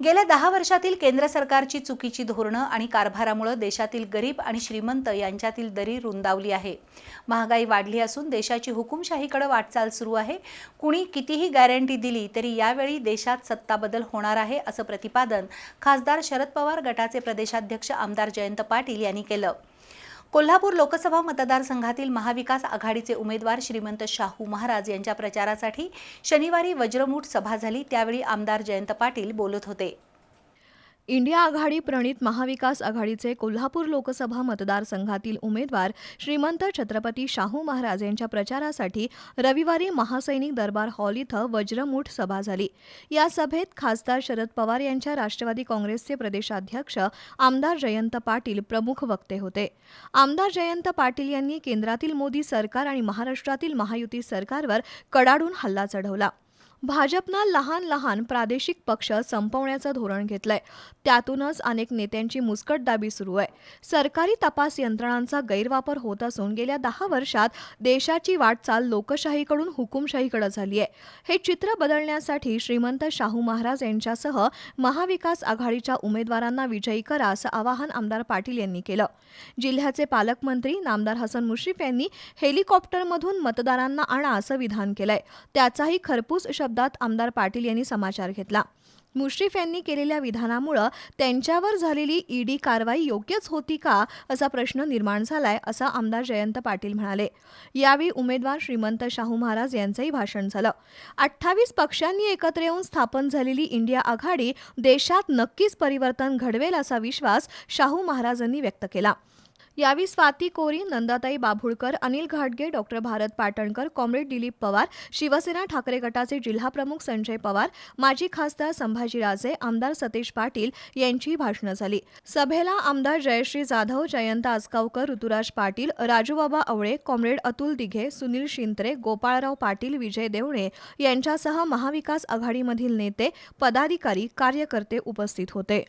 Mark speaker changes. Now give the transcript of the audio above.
Speaker 1: गेल्या दहा वर्षातील केंद्र सरकारची चुकीची धोरणं आणि कारभारामुळे देशातील गरीब आणि श्रीमंत यांच्यातील दरी रुंदावली आहे. महागाई वाढली असून देशाची हुकुमशाहीकडे वाटचाल सुरू आहे. कुणी कितीही गॅरंटी दिली तरी यावेळी देशात सत्ता बदल होणार आहे असं प्रतिपादन खासदार शरद पवार गटाचे प्रदेशाध्यक्ष आमदार जयंत पाटील यांनी केलं. कोल्हापूर लोकसभा मतदारसंघातील महाविकास आघाडीचे उमेदवार श्रीमंत शाहू महाराज यांच्या प्रचारासाठी शनिवारी वज्रमूठ सभा झाली त्यावेळी आमदार जयंत पाटील बोलत होते.
Speaker 2: इंडिया आघाडी प्रणित महाविकास आघाडीचे कोल्हापूर लोकसभा मतदारसंघातील उमेदवार श्रीमंत छत्रपती शाहू महाराज यांच्या प्रचारासाठी रविवारी महासैनिक दरबार हॉल इथं वज्रमूठ सभा झाली. या सभेत खासदार शरद पवार यांच्या राष्ट्रवादी काँग्रेसचे प्रदेशाध्यक्ष आमदार जयंत पाटील प्रमुख वक्ते होते. आमदार जयंत पाटील यांनी केंद्रातील मोदी सरकार आणि महाराष्ट्रातील महायुती सरकारवर कडाडून हल्ला चढवला. भाजपनं लहान लहान प्रादेशिक पक्ष संपवण्याचं धोरण घेतलंय. त्यातूनच अनेक नेत्यांची मुस्कटदाबी सुरू आहे. सरकारी तपास यंत्रणांचा गैरवापर होत असून गेल्या दहा वर्षात देशाची वाटचाल लोकशाहीकडून हुकुमशाहीकडे झाली आहे. हे चित्र बदलण्यासाठी श्रीमंत शाहू महाराज यांच्यासह महाविकास आघाडीच्या उमेदवारांना विजयी करा असं आवाहन आमदार पाटील यांनी केलं. जिल्ह्याचे पालकमंत्री नामदार हसन मुश्रीफ यांनी हेलिकॉप्टरमधून मतदारांना आणा असं विधान केलंय. त्याचाही खरपूस शब्दात आमदार पाटील यांनी समाचार घेतला. मुश्रीफ यांनी केलेल्या विधानामुळं त्यांच्यावर झालेली ईडी कारवाई योग्यच होती का असा प्रश्न निर्माण झालाय असं आमदार जयंत पाटील म्हणाले. यावेळी उमेदवार श्रीमंत शाहू महाराज यांचंही भाषण झालं. अठ्ठावीस पक्षांनी एकत्र येऊन स्थापन झालेली इंडिया आघाडी देशात नक्कीच परिवर्तन घडवेल असा विश्वास शाहू महाराजांनी व्यक्त केला. यावेळी स्वाती कोरी नंदाताई बाभुळकर अनिल घाटगे डॉक्टर भारत पाटणकर कॉम्रेड दिलीप पवार शिवसेना ठाकरे गटाचे जिल्हाप्रमुख संजय पवार माजी खासदार संभाजीराजे आमदार सतीश पाटील यांची भाषणं झाली. सभेला आमदार जयश्री जाधव जयंत आसगावकर ऋतुराज पाटील राजूबाबा आवळे कॉम्रेड अतुल दिघे सुनील शिंत्रे गोपाळराव पाटील विजय देवणे यांच्यासह महाविकास आघाडीमधील नेते पदाधिकारी कार्यकर्ते उपस्थित होते.